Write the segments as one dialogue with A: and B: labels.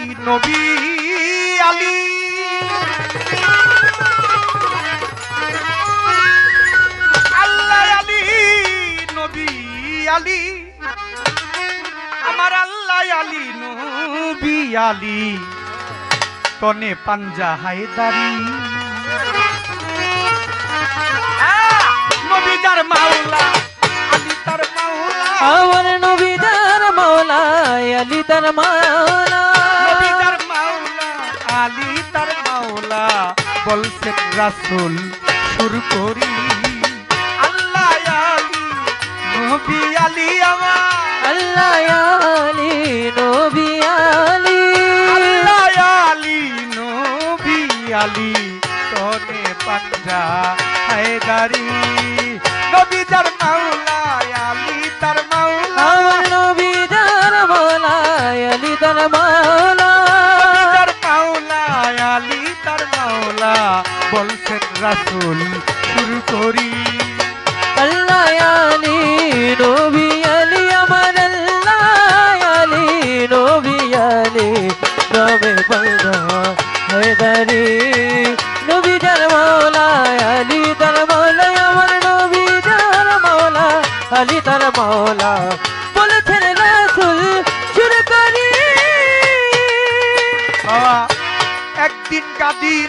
A: নবী আলী। আল্লাহ আলী নবী আলী। আমার আল্লাহ আলী নবী আলী। তনে পাঞ্জা হায়দারি। আহ, নবী মাওলা আলী তার মাওলা।
B: আমার নবী মাওলা আলী তার মাওলা।
A: বলছেন রাসূল শুরু করি। আল্লাহ আলী নবী আলী আমার।
B: আল্লাহ আলী নবী আলী।
A: আল্লাহ আলী নবী আলী তনে পাঞ্জা হায়দারি নবী তার মাওলা আলী তার মাওলা
B: নবী তার মাওলা আলী তার মাওলা
A: রাসূল শুরু করি।
B: আল্লাহ আলী নবী আলী আমার আল্লাহ আলী নবী আলী নবে যার মাওলা আলী তার মাওলা আমার নবী যার মাওলা আলী তার মাওলা বলেছেন রাসূল শুরু করি।
A: বাবা একদিন কাদির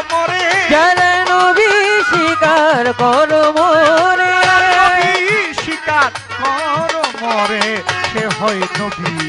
A: হয় নবী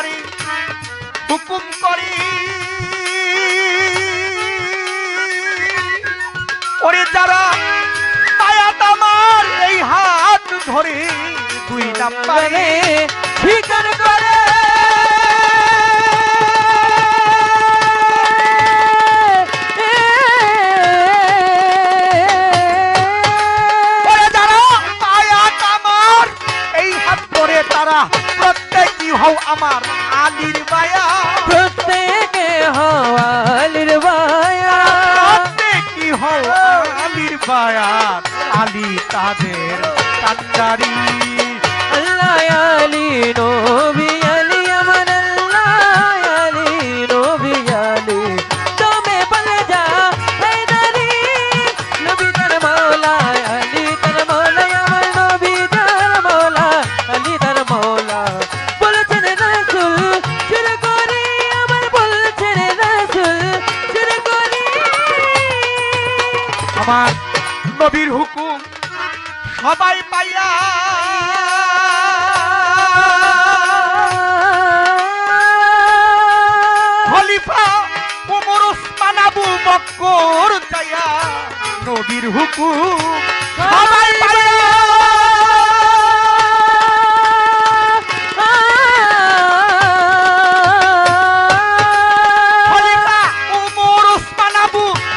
A: নাম্বারে হুকুম করি। ওরে যারা আয়াত আমার এই হাত ধরে দুই নাম্বারে
B: স্বীকার করে
A: তারা প্রত্যেকই হও আমার আলীর বায়া
B: প্রত্যেকে হওয়ালির বায়া
A: প্রত্যেকই হও আলীর বায়াত আলী তাদের কান্ডারি।
B: আল্লাহ আলী নবী।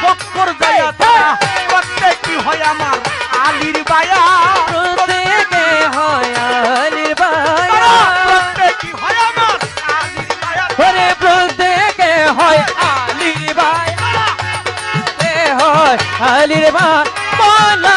A: বক্কর যাইয়া তারা প্রত্যেকই হয় আমার আলীর বায়া?
B: আলির বা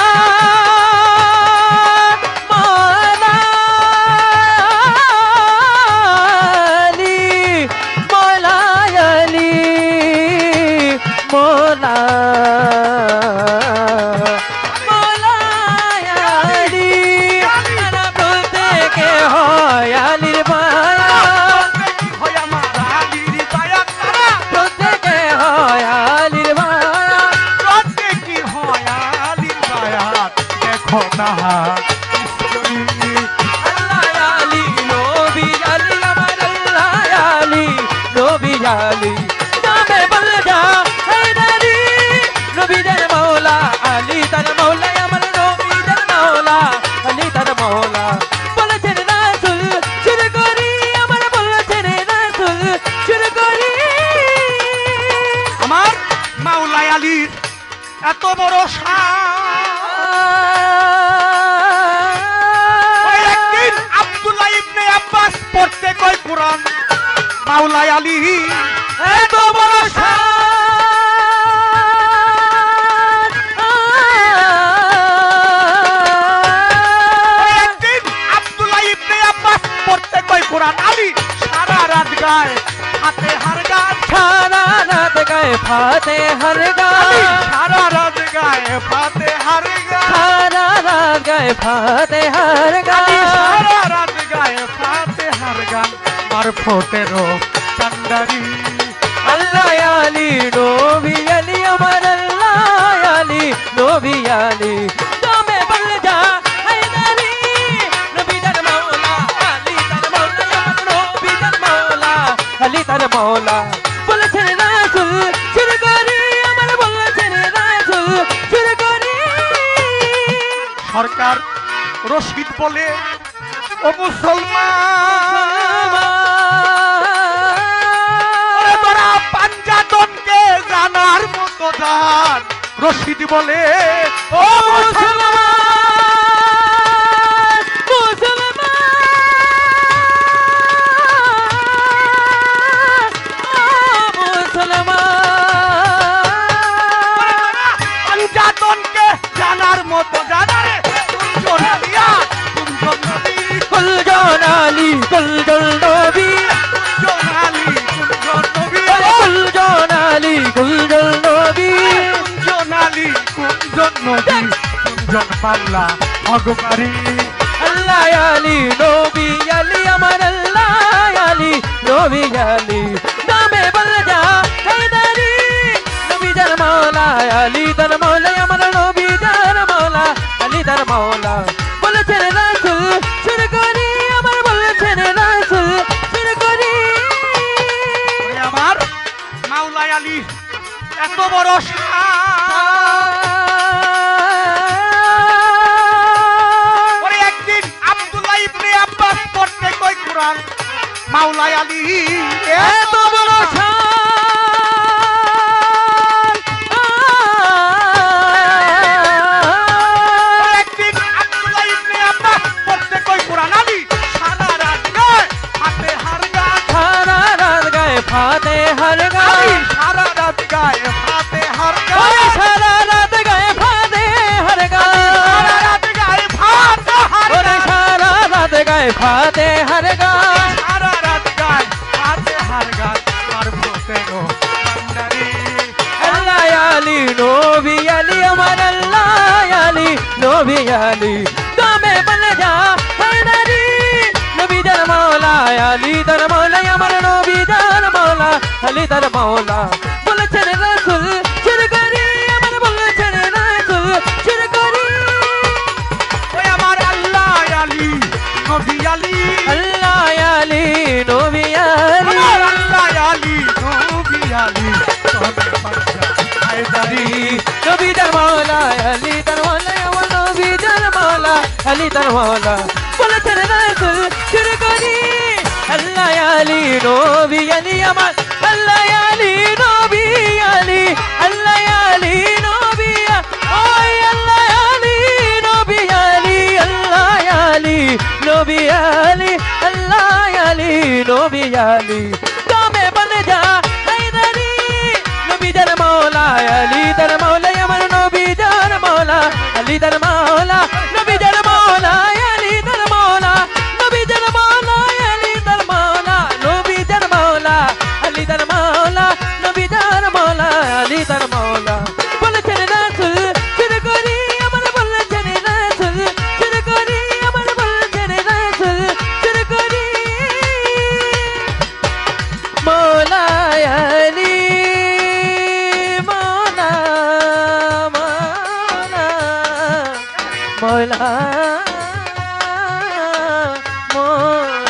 B: ঘনা আলী নামে বলদা হেদারি রবিদার মৌলা আলী তার মৌলা আমার রবিদার মৌলা আলী তার মৌলা বলছেন রাসুল
A: শুরু করি আমার বলছেন
B: রাসুল শুরু করি আমার
A: মাওলা আলীর এত বড় সার। একদিন আব্দুল্লাহ ইবনে আব্বাস পড়তে কয় কোরআন মাওলাই আলী।
B: এত বড়
A: একদিন আব্দুল্লাহ ইবনে আব্বাস পড়তে কয় কোরআন, আলী সারা রাত গায়, হাতে হার গান,
B: সারা রাত গায়ে, ফাতে হর
A: আলী গায়ে ফাতে হার গান।
B: সারা রাত গায়ে ফাতে হার গান।
A: আর ফোটেরো চান্দারি।
B: বলে
A: ও মুসলমান পাঞ্জাতনকে জানার মতো দান রশিদ বলে ও মুসলমান নবী বাংলা ভগবানী
B: আল্লাহ আলী নবী আলী আমার আল্লাহ আলী নবী আলী নামে বল যা হায়দারি নবী জান মাওলা আলী মাওলা আমার নবী জান মাওলা আলী মাওলা বলেছেন রাসূল শুরু করি আমার বলেছেন রাসূল শুরু করি
A: আমার মাওলাই আলী এত বড় কোরআন মাওলাই আলী।
B: এত বড়
A: সারা। রাত গায় হাতে হার
B: সারা রাত গায়ে ফাতে হর
A: আলী
B: গান
A: সারা রাত গায় হার
B: ওরে সারা রাত গায়ে ফাতে হর
A: সারা
B: গান
A: রাত গায় হাতে হার
B: ওরে সারা রাত গায়ে ফাতে হর গান আলী নবী আলী তুমি বলে যা হায়দারি নবী দার মাওলা আলী দার মাওলা আমার নবী দার মাওলা আলী মাওলা
A: আলী
B: দার মাওলা বলেছেন রাসূল শুরু করি আল্লাহ আলী নবী আলী আমার আল্লাহ আলী নবী আলী আল্লাহ আলী নবী ওই আল্লাহ আলী নবী আলী আল্লাহ আলী নবী আলী আল্লাহ আলী নবী আলী তুমি বনে যা হায়দারি নবী দার মাওলা আলী দার মাওলা আমার নবী দার মাওলা আলী দার মাওলা নবী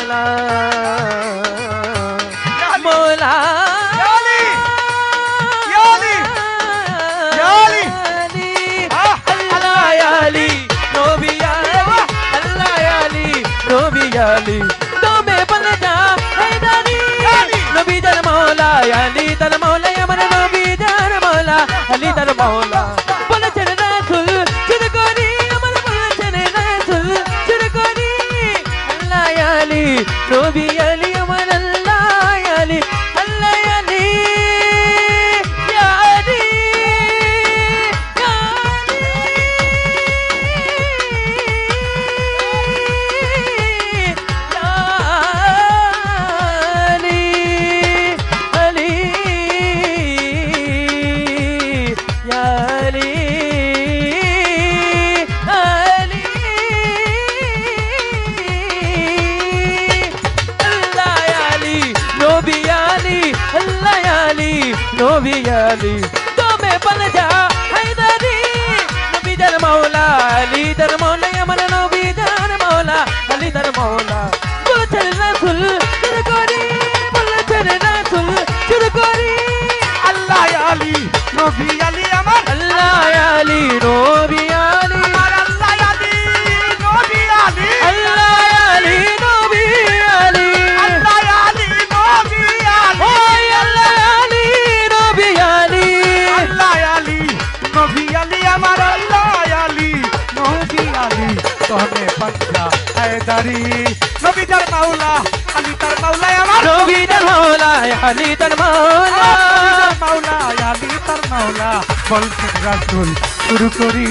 B: मौला
A: मौला याली तो मैं बन
B: जा है दानी नबी दर मौला याली दर मौला यमन नबी दर मौला अली दर मौला। भी अली अमर।
A: अल्लाह अली रो আলী তার মাওলা
B: মাওলা আলী তার মাওলা বলছেন রাসুল। শুরু করি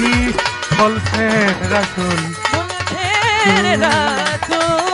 B: বলছেন রাসুল
A: বলছেন রাসুল।